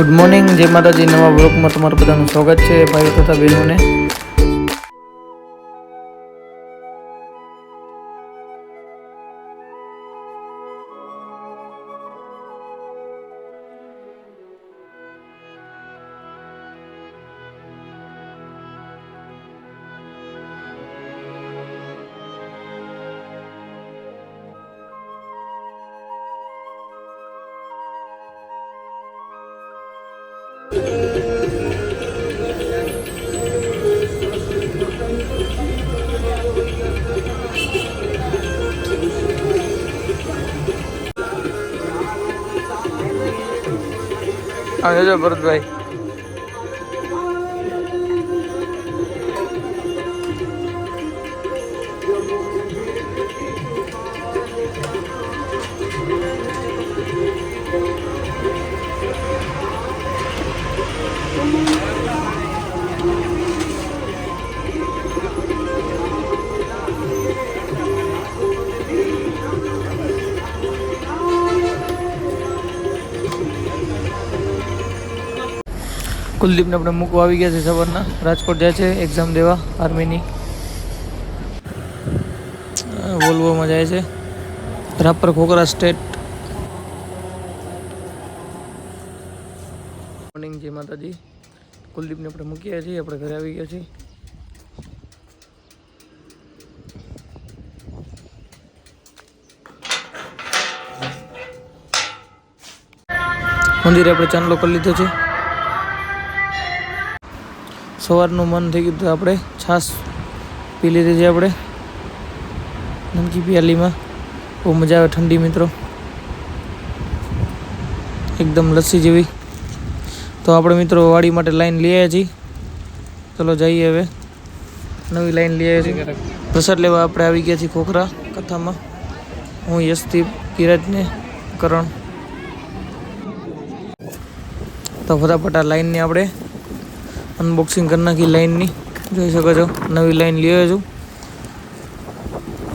Good morning જય માતાજી. નવા બ્લોકમાં તમારું બધાનું સ્વાગત છે ભાઈઓ તથા બહેનોને. આવે જો ભરતભાઈ. કુલદીપને આપણે મૂકવા આવી ગયા છે સવારના. રાજકોટ જાય છે એક્ઝામ દેવા આર્મીની વોલ્વોમાં જાય છે. રાપર ખોખરા સ્ટેટ મોર્નિંગ જય માતાજી. કુલદીપને આપણે મૂક્યા છીએ, આપણે ઘરે આવી ગયા છીએ. મંદિરે આપણે ચાંદલો કરી લીધો છે. સવારનું મન થઈ ગયું તો આપણે. છાશ પી લીધી છે આપણે. નમકી પિયાલીમાં. બહુ મજા આવે ઠંડી મિત્રો. એકદમ લસ્સી જેવી. તો આપણે મિત્રો વાડી માટે લાઈન લઈ આવ્યા છીએ. ચલો જઈએ હવે. નવી લાઈન લઈ આવ્યા છીએ. પ્રસાદ લેવા આપણે આવી ગયા છીએ ખોખરા કથામાં. હું યશદીપ કિરજને કરણ. તો ફટાફટ આ લાઈનની આપણે અનબોક્સિંગ કરી નાખી લાઇનની જોઈ શકો છો, નવી લાઈન લઈ આવ્યો છું.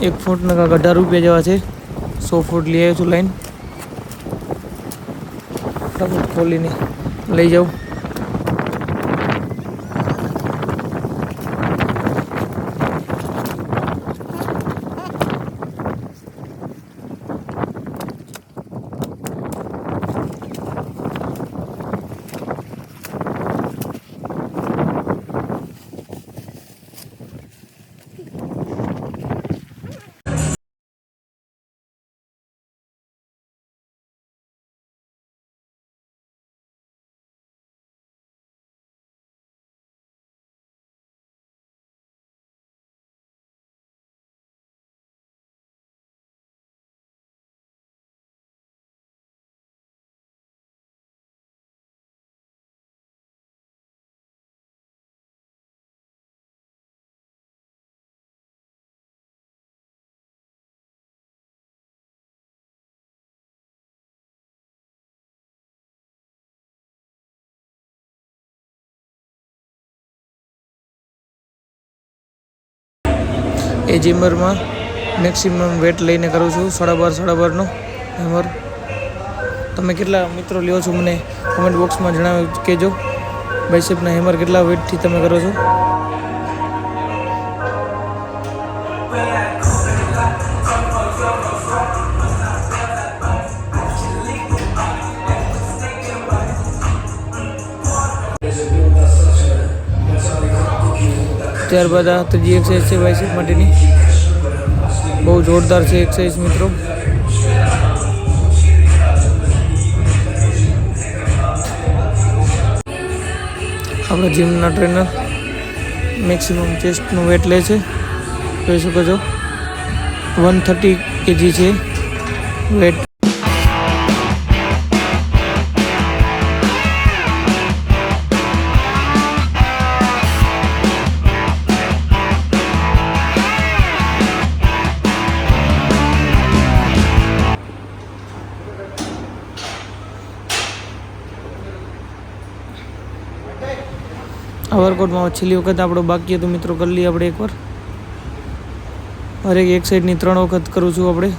એક ફૂટના કાંક અઢાર રૂપિયા જેવા છે. સો ફૂટ લઈ આવ્યો છું લાઈન. ફટાફટ ખોલીને લઈ જાઉં. એ જીમરમાં મેક્સિમમ વેટ લઈને કરું છું, સાડા બાર, સાડા બારનો. હેમર, તમે કેટલા મિત્રો લ્યો છો મને કમેન્ટ બોક્સમાં જણાવી કહેજો બાઇસેપના હેમર કેટલા વેટથી તમે કરો છો? ત્યારબાદ આ ત્રીજી એક્સરસાઇઝ છે બાઇસેપ માટેની. બહુ જોરદાર છે એક્સરસાઇઝ મિત્રો. આપણા જીમના ટ્રેનર મેક્સિમમ ચેસ્ટનું વેટ લે છે. જોઈ શકો છો. વન થર્ટી કેજી છે. વેટ આ છેલ્લી વખત આપણો બાકી હતું, મિત્રો. કરી લઈએ આપણે એકવાર. હરેક એક સાઈડની ત્રણ વખત કરું છું આપણે.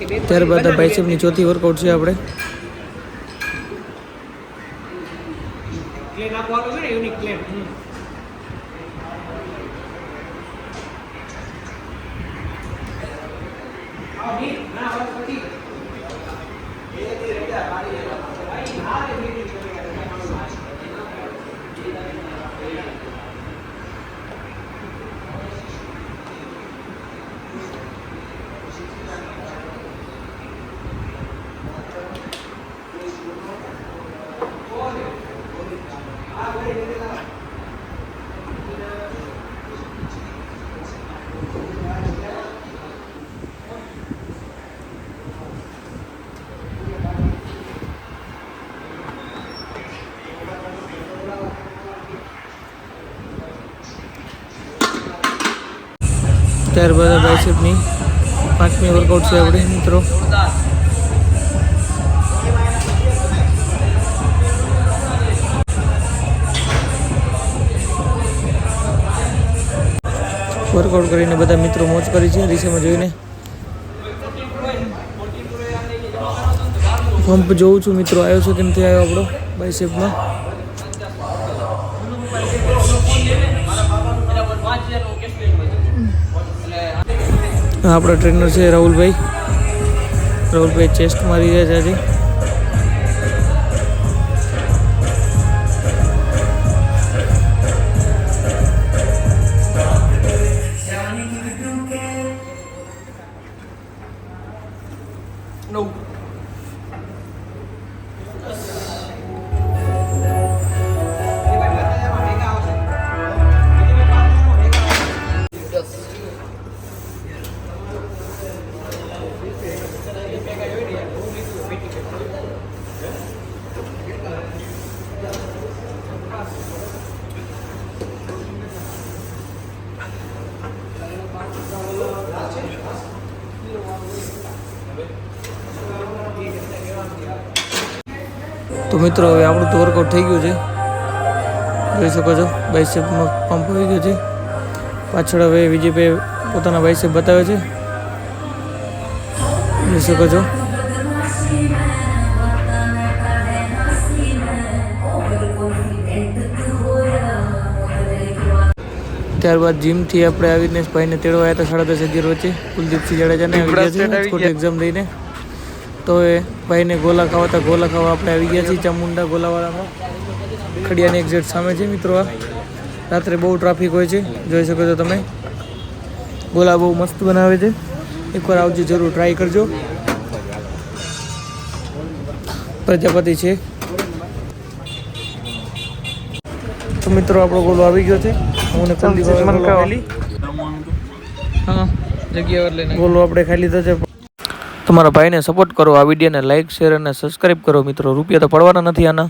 ત્યારબાદ બાઇસેપની ચોથી વર્કઆઉટ છે આપણે. ને ત્યારબાદ બાઇસેપની પાંચમી વર્કઆઉટ છે આપણે, મિત્રો. વર્કઆઉટ કરીને બધા મિત્રો મોજ કરી છે રીસેમાં જોઈને. પંપ જોઉં છું, મિત્રો. આવ્યો છે કે નથી આવ્યો આપણો બાઇસેપમાં આપણા ટ્રેનર છે રાહુલભાઈ. રાહુલભાઈ ચેસ્ટ મારી રહ્યા છે આજે. તો મિત્રો, હવે આપણું તો વર્કઆઉટ થઈ ગયું છે. જોઈ શકો છો બાઇસેપમાં પંપ આવી ગયો છે. પાછળ હવે વિજયભાઈ પોતાના બાઇસેપ બતાવે છે. જોઈ શકો છો. ત્યારબાદ જીમથી આપણે આવીને ભાઈને તેડવા આવ્યા હતા સાડા દસ અગિયાર વચ્ચે. કુલદીપસિંહ જાડેજાને આવી ગયા છે રાજકોટ એક્ઝામ દઈને. તો એ ભાઈને ગોલા ખાવા હતા. ગોલા ખાવા આપણે આવી ગયા છીએ ચામુંડા ગોલાવાળામાં. ખડિયાની એક્ઝેટ સામે છે મિત્રો આ. રાત્રે બહુ ટ્રાફિક હોય છે. જોઈ શકો છો તમે. ગોલા બહુ મસ્ત બનાવે છે. એકવાર આવજો જરૂર ટ્રાય કરજો. પ્રજાપતિ છે. તો મિત્રો આપણો ગોલો આવી ગયો છે. ગોલો આપણે ખાલી તો છે. તમારા ભાઈને સપોર્ટ કરો આ વિડીયોને લાઈક શેર અને સબસ્ક્રાઇબ કરો મિત્રો. રૂપિયા તો પડવાના નથી આના.